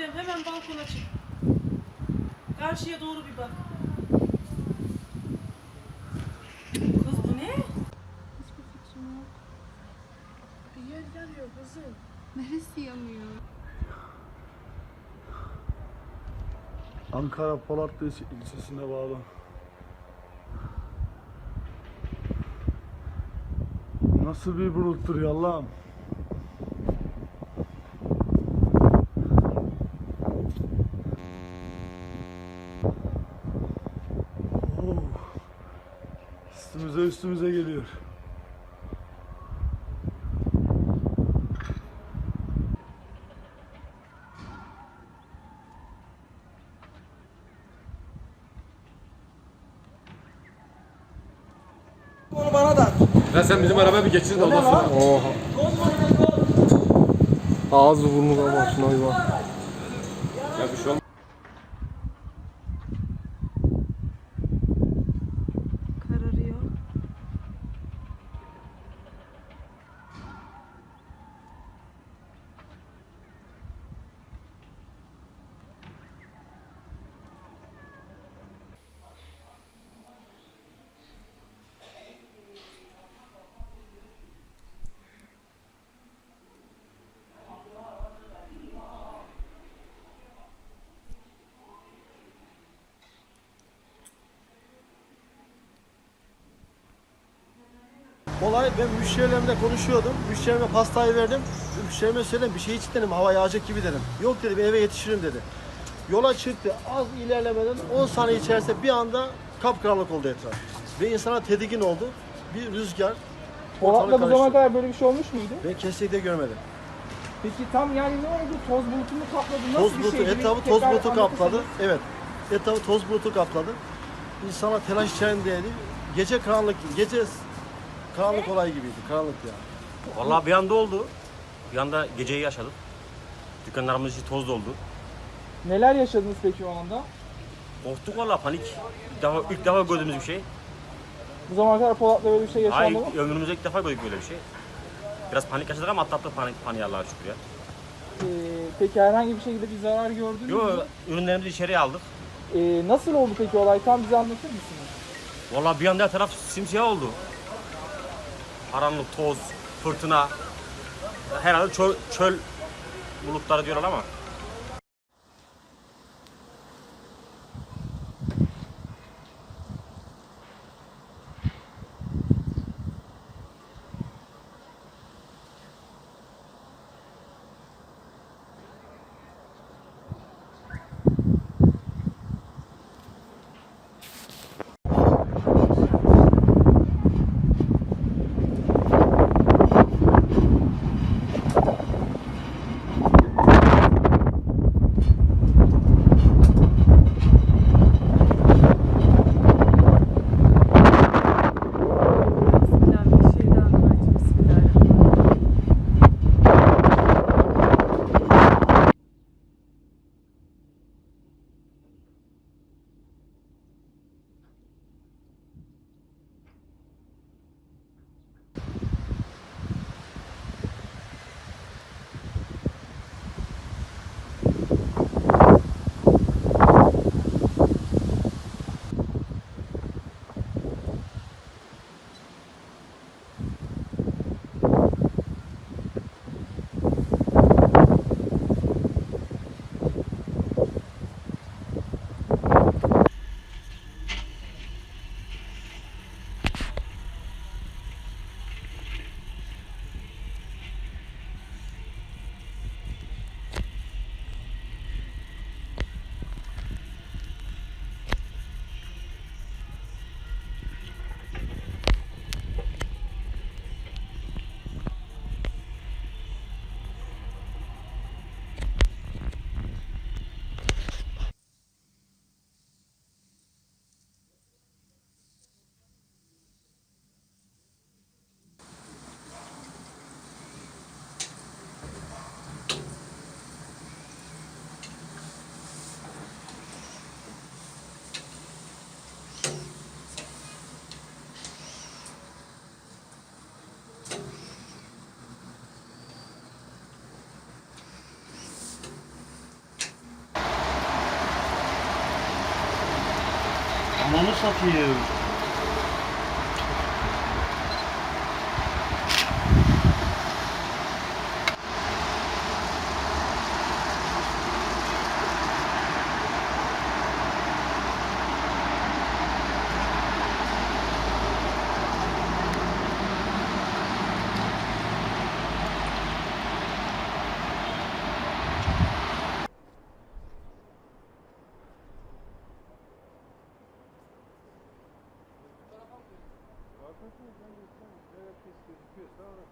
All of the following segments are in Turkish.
Didem hemen balkona çık. Karşıya doğru bir bak. Kız bu ne? Hiçbir fikrim yok. Bir yer yanıyor kızım. Neresi yanıyor? Ankara Polatlı il- ilçesine bağlı. Nasıl bir buluttur ya Allah'ım. Üstümüze geliyor. Onu bana da. Ya sen bizim arabaya bir geçsin de ondan sonra. Oha. Ağzı burnu bir bak. Ya bir şey olmaz. Olay ben müşterilerimle konuşuyordum. Müşterime pastayı verdim. Müşterime söyledim bir şey iç dedim hava yağacak gibi dedim. Yok dedi bir eve yetişirim dedi. Yola çıktı az ilerlemeden 10 saniye içerisinde bir anda kapkaranlık oldu etraf. Ve insana tedirgin oldu. Bir rüzgar Polat'la bu ortalık zamana karıştı. kadar böyle bir şey olmuş muydu? Ben kesinlikle görmedim. Peki tam yani ne oldu? Toz bulutu mu kapladı? Nasıl Toz bir bulutu? Bir etrafı toz tekrar bulutu anlatırsanız. kapladı. Evet. Etrafı toz bulutu kapladı. İnsana telaş içerisindeydi. Gece karanlık, gece karanlık olay gibiydi. Karanlık yani. Vallahi bir anda oldu. Bir anda geceyi yaşadık. Dükkanlarımız içi toz doldu. Neler yaşadınız peki o anda? Korktuk vallahi panik. İlk defa, ilk defa gördüğümüz bir şey. Bu zamana kadar Polat'la böyle bir şey Hayır, yaşandı mı? ömrümüzde ilk defa gördük böyle bir şey. Biraz panik yaşadık ama atlattık panik, paniği Allah'a şükür ya. Ee, peki herhangi bir şekilde bir zarar gördünüz mü? Yo, ürünlerimizi içeriye aldık. Ee, nasıl oldu peki olay? Tam bize anlatır mısınız? Vallahi bir anda her taraf simsiyah oldu. Karanlık, toz, fırtına. Herhalde çöl, çöl bulutları diyorlar ama. Onu satıyoruz. Satayım.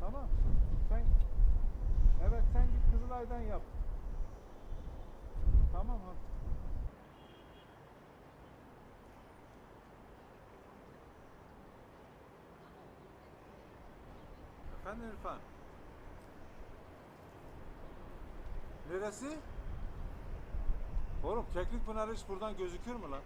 Tamam. Sen Evet sen git Kızılay'dan yap. Tamam abi. Efendim İrfan. Neresi? Oğlum Keklik Pınarı hiç buradan gözükür mü lan?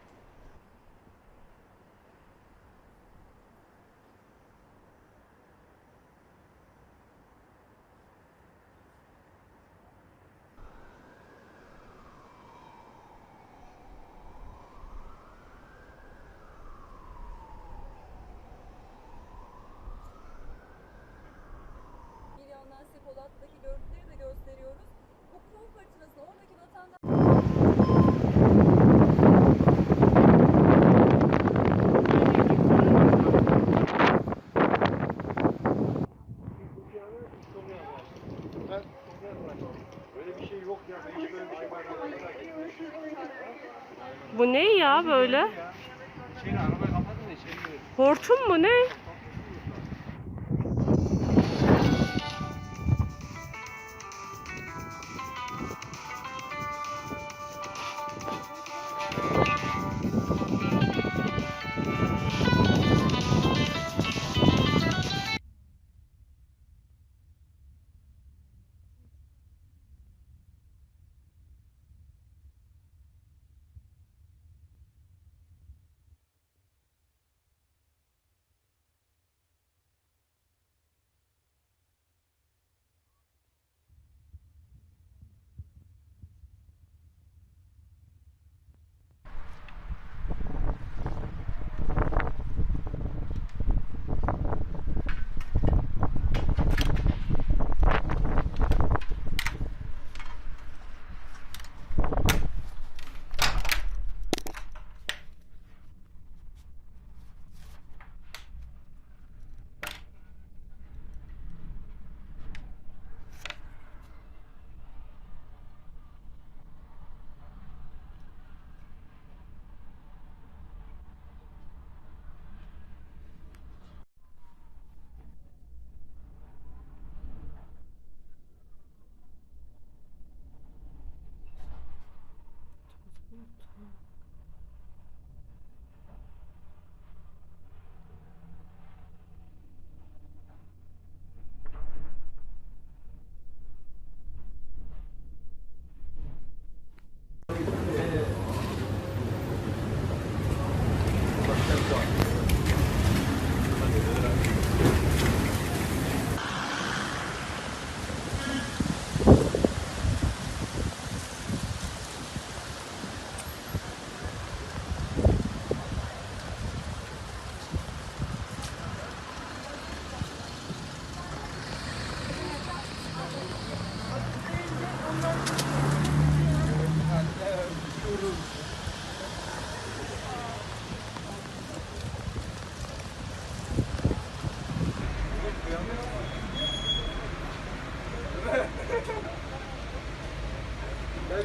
Bir yandan size Polat'taki görüntüleri de gösteriyoruz. Bu kum fırtınası oradaki vatandaş... Böyle bir şey yok ya. Hiç böyle bir şey var. Bu ne böyle? Hortum mu ne? Ben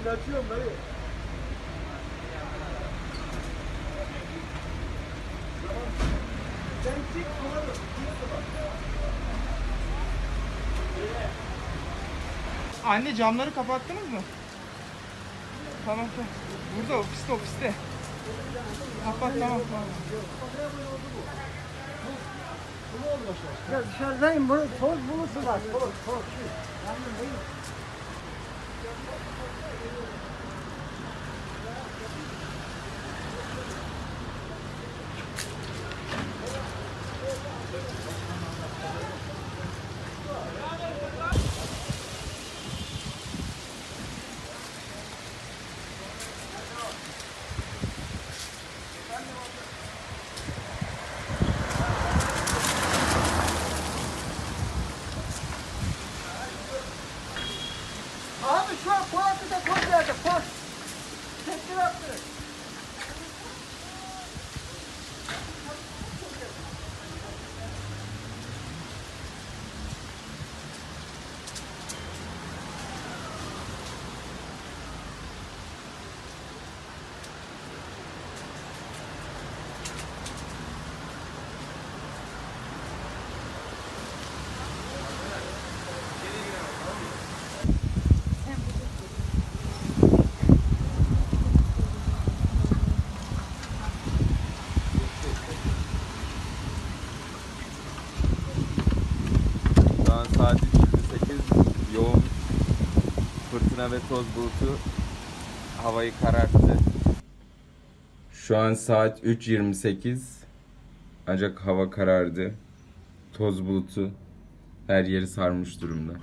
de açıyorum dayı. Anne camları kapattınız mı? Tamam tamam. Burada ofiste ofiste. Kapat tamam tamam. Ya dışarıdayım. Bu toz bulutu var. Toz, toz. Yalnız değil. いいね。Koş lan koş koş koş koş koş. Tekrar attı. Saat 3.28 yoğun fırtına ve toz bulutu havayı kararttı. Şu an saat 3.28 ancak hava karardı. Toz bulutu her yeri sarmış durumda.